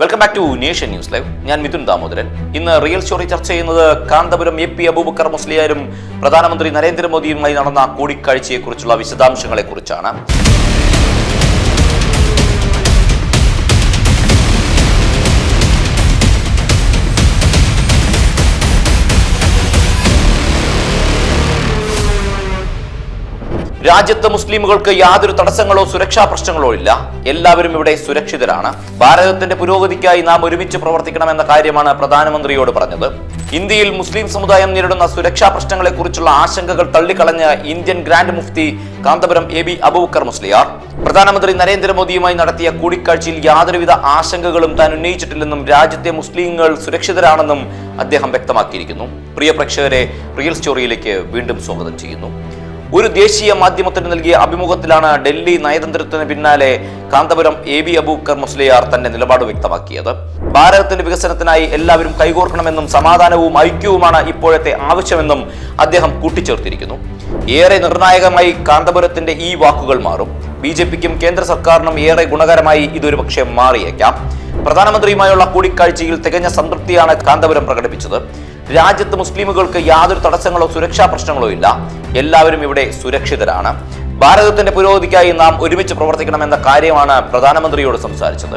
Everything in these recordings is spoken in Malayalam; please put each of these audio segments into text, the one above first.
Welcome back to nation news live ഞാൻ മിഥുൻ ദാമോദരൻ. ഇന്ന് റിയൽ സ്റ്റോറി ചർച്ച ചെയ്യുന്നത് കാന്തപുരം എ പി അബൂബക്കർ മുസ്ലിയാരും പ്രധാനമന്ത്രി നരേന്ദ്രമോദിയുമായി നടന്ന കൂടിക്കാഴ്ചയെക്കുറിച്ചുള്ള വിശദാംശങ്ങളെക്കുറിച്ചാണ്. രാജ്യത്ത് മുസ്ലിമുകൾക്ക് യാതൊരു തടസ്സങ്ങളോ സുരക്ഷാ പ്രശ്നങ്ങളോ ഇല്ല. എല്ലാവരും ഇവിടെ സുരക്ഷിതരാണ്. ഭാരതത്തിന്റെ പുരോഗതിക്കായി നാം ഒരുമിച്ച് പ്രവർത്തിക്കണമെന്ന കാര്യമാണ് പ്രധാനമന്ത്രിയോട് പറഞ്ഞത്. ഇന്ത്യയിൽ മുസ്ലിം സമുദായം നേരിടുന്ന സുരക്ഷാ പ്രശ്നങ്ങളെക്കുറിച്ചുള്ള ആശങ്കകൾ തള്ളിക്കളഞ്ഞ ഇന്ത്യൻ ഗ്രാൻഡ് മുഫ്തി കാന്തപുരം എ ബി അബൂബക്കർ മുസ്ലിയാർ. പ്രധാനമന്ത്രി നരേന്ദ്രമോദിയുമായി നടത്തിയ കൂടിക്കാഴ്ചയിൽ യാതൊരുവിധ ആശങ്കകളും താൻ ഉന്നയിച്ചിട്ടില്ലെന്നും രാജ്യത്തെ മുസ്ലിങ്ങൾ സുരക്ഷിതരാണെന്നും അദ്ദേഹം വ്യക്തമാക്കിയിരിക്കുന്നു. പ്രിയ പ്രേക്ഷകരെ റിയൽ സ്റ്റോറിയിലേക്ക് വീണ്ടും സ്വാഗതം ചെയ്യുന്നു. ഒരു ദേശീയ മാധ്യമത്തിന് നൽകിയ അഭിമുഖത്തിലാണ് ഡൽഹി നയതന്ത്രത്തിന് പിന്നാലെ കാന്തപുരം എ ബി അബൂക്കർ മുസ്ലിയാർ തന്റെ നിലപാട് വ്യക്തമാക്കിയത്. ഭാരതത്തിന്റെ വികസനത്തിനായി എല്ലാവരും കൈകോർക്കണമെന്നും സമാധാനവും ഐക്യവുമാണ് ഇപ്പോഴത്തെ ആവശ്യമെന്നും അദ്ദേഹം കൂട്ടിച്ചേർത്തിരിക്കുന്നു. ഏറെ നിർണായകമായി കാന്തപുരത്തിന്റെ ഈ വാക്കുകൾ മാറും. ബി ജെ പിക്കും കേന്ദ്ര സർക്കാരിനും ഏറെ ഗുണകരമായി ഇതൊരു പക്ഷേ മാറിയേക്കാം. പ്രധാനമന്ത്രിയുമായുള്ള കൂടിക്കാഴ്ചയിൽ തികഞ്ഞ സംതൃപ്തിയാണ് കാന്തപുരം പ്രകടിപ്പിച്ചത്. രാജ്യത്ത് മുസ്ലിമുകൾക്ക് യാതൊരു തടസ്സങ്ങളോ സുരക്ഷാ പ്രശ്നങ്ങളോ ഇല്ല. എല്ലാവരും ഇവിടെ സുരക്ഷിതരാണ്. ഭാരതത്തിന്റെ പുരോഗതിക്കായി നാം ഒരുമിച്ച് പ്രവർത്തിക്കണമെന്ന കാര്യമാണ് പ്രധാനമന്ത്രിയോട് സംസാരിച്ചത്.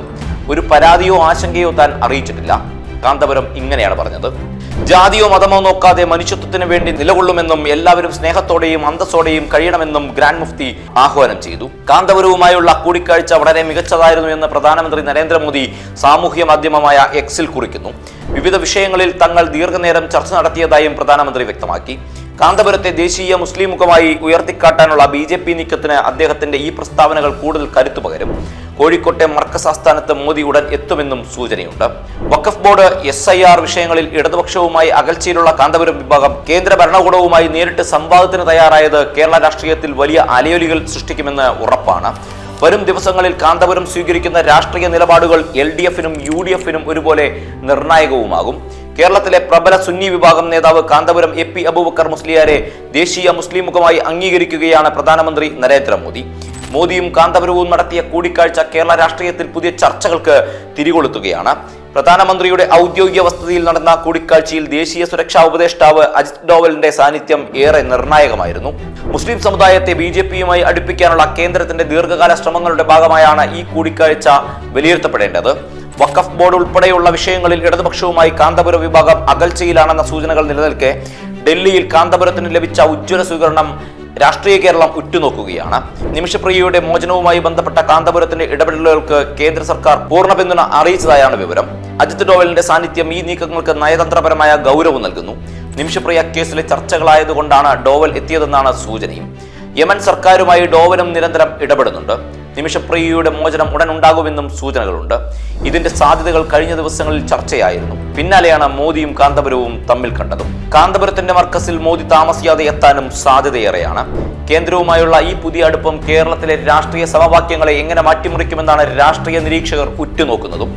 ഒരു പരാതിയോ ആശങ്കയോ താൻ അറിയിച്ചിട്ടില്ല. കാന്തപുരം ഇങ്ങനെയാണ് പറഞ്ഞത്. ജാതിയോ മതമോ നോക്കാതെ മനുഷ്യത്വത്തിന് വേണ്ടി നിലകൊള്ളുമെന്നും എല്ലാവരും സ്നേഹത്തോടെയും അന്തസ്സോടെയും കഴിയണമെന്നും ഗ്രാൻഡ് മുഫ്തി ആഹ്വാനം ചെയ്തു. കാന്തപുരവുമായുള്ള കൂടിക്കാഴ്ച വളരെ മികച്ചതായിരുന്നു എന്ന് പ്രധാനമന്ത്രി നരേന്ദ്രമോദി സാമൂഹ്യ മാധ്യമമായ എക്സിൽ കുറിക്കുന്നു. വിവിധ വിഷയങ്ങളിൽ തങ്ങൾ ദീർഘനേരം ചർച്ച നടത്തിയതായും പ്രധാനമന്ത്രി വ്യക്തമാക്കി. കാന്തപുരത്തെ ദേശീയ മുസ്ലിം മുഖമായി ഉയർത്തിക്കാട്ടാനുള്ള ബി ജെ പി നീക്കത്തിന് അദ്ദേഹത്തിന്റെ ഈ പ്രസ്താവനകൾ കൂടുതൽ കരുത്തു പകരും. കോഴിക്കോട്ടെ മർക്കസ് ആസ്ഥാനത്ത് മോദി ഉടൻ എത്തുമെന്നും സൂചനയുണ്ട്. Waqf board S I R വിഷയങ്ങളിൽ ഇടതുപക്ഷവുമായി അകൽച്ചയിലുള്ള കാന്തപുരം വിഭാഗം കേന്ദ്ര ഭരണകൂടവുമായി നേരിട്ട് സംവാദത്തിന് തയ്യാറായത് കേരള രാഷ്ട്രീയത്തിൽ വലിയ അലയൊലികൾ സൃഷ്ടിക്കുമെന്ന് ഉറപ്പാണ്. വരും ദിവസങ്ങളിൽ കാന്തപുരം സ്വീകരിക്കുന്ന രാഷ്ട്രീയ നിലപാടുകൾ എൽ ഡി എഫിനും യു ഡി എഫിനും ഒരുപോലെ നിർണായകവുമാകും. കേരളത്തിലെ പ്രബല സുന്നി വിഭാഗം നേതാവ് കാന്തപുരം എ പി അബൂബക്കർ മുസ്ലിയാരെ ദേശീയ മുസ്ലിം മുഖമായി അംഗീകരിക്കുകയാണ് പ്രധാനമന്ത്രി നരേന്ദ്രമോദി. മോദിയും കാന്തപുരവും നടത്തിയ കൂടിക്കാഴ്ച കേരള രാഷ്ട്രീയത്തിൽ പുതിയ ചർച്ചകൾക്ക് തിരികൊളുത്തുകയാണ്. പ്രധാനമന്ത്രിയുടെ ഔദ്യോഗിക വസതിയിൽ നടന്ന കൂടിക്കാഴ്ചയിൽ ദേശീയ സുരക്ഷാ ഉപദേഷ്ടാവ് അജിത് ഡോവലിന്റെ സാന്നിധ്യം ഏറെ നിർണായകമായിരുന്നു. മുസ്ലിം സമുദായത്തെ ബി ജെ പിയുമായി അടുപ്പിക്കാനുള്ള കേന്ദ്രത്തിന്റെ ദീർഘകാല ശ്രമങ്ങളുടെ ഭാഗമായാണ് ഈ കൂടിക്കാഴ്ച വിലയിരുത്തപ്പെടേണ്ടത്. വഖഫ് ബോർഡ് ഉൾപ്പെടെയുള്ള വിഷയങ്ങളിൽ ഇടതുപക്ഷവുമായി കാന്തപുര വിഭാഗം അകൽച്ചയിലാണെന്ന സൂചനകൾ നിലനിൽക്കെ ഡൽഹിയിൽ കാന്തപുരത്തിന് ലഭിച്ച ഉജ്ജ്വല സ്വീകരണം രാഷ്ട്രീയ കേരളം ഉറ്റുനോക്കുകയാണ്. നിമിഷപ്രിയയുടെ മോചനവുമായി ബന്ധപ്പെട്ട കാന്തപുരത്തിന്റെ ഇടപെടലുകൾക്ക് കേന്ദ്ര സർക്കാർ പൂർണ പിന്തുണ അറിയിച്ചതായാണ് വിവരം. അജിത് ഡോവലിന്റെ സാന്നിധ്യം ഈ നീക്കങ്ങൾക്ക് നയതന്ത്രപരമായ ഗൗരവം നൽകുന്നു. നിമിഷപ്രിയ കേസിലെ ചർച്ചകളായതുകൊണ്ടാണ് ഡോവൽ എത്തിയതെന്നാണ് സൂചനയും. യമൻ സർക്കാരുമായി ഡോവനും നിരന്തരം ഇടപെടുന്നുണ്ട്. നിമിഷപ്രിയയുടെ മോചനം ഉടൻ ഉണ്ടാകുമെന്നും സൂചനകളുണ്ട്. ഇതിന്റെ സാധ്യതകൾ കഴിഞ്ഞ ദിവസങ്ങളിൽ ചർച്ചയായിരുന്നു. പിന്നാലെയാണ് മോദിയും കാന്തപുരവും തമ്മിൽ കണ്ടതും. കാന്തപുരത്തിന്റെ മർക്കസിൽ മോദി താമസിയാതെ എത്താനും സാധ്യതയേറെയാണ്. കേന്ദ്രവുമായുള്ള ഈ പുതിയ അടുപ്പം കേരളത്തിലെ രാഷ്ട്രീയ സമവാക്യങ്ങളെ എങ്ങനെ മാറ്റിമറിക്കുമെന്നാണ് രാഷ്ട്രീയ നിരീക്ഷകർ ഉറ്റുനോക്കുന്നതും.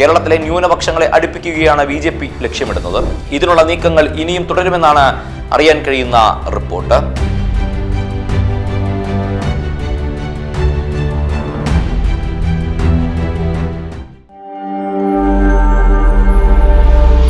കേരളത്തിലെ ന്യൂനപക്ഷങ്ങളെ അടുപ്പിക്കുകയാണ് ബി ലക്ഷ്യമിടുന്നത്. ഇതിനുള്ള നീക്കങ്ങൾ ഇനിയും തുടരുമെന്നാണ് അറിയാൻ കഴിയുന്ന റിപ്പോർട്ട്.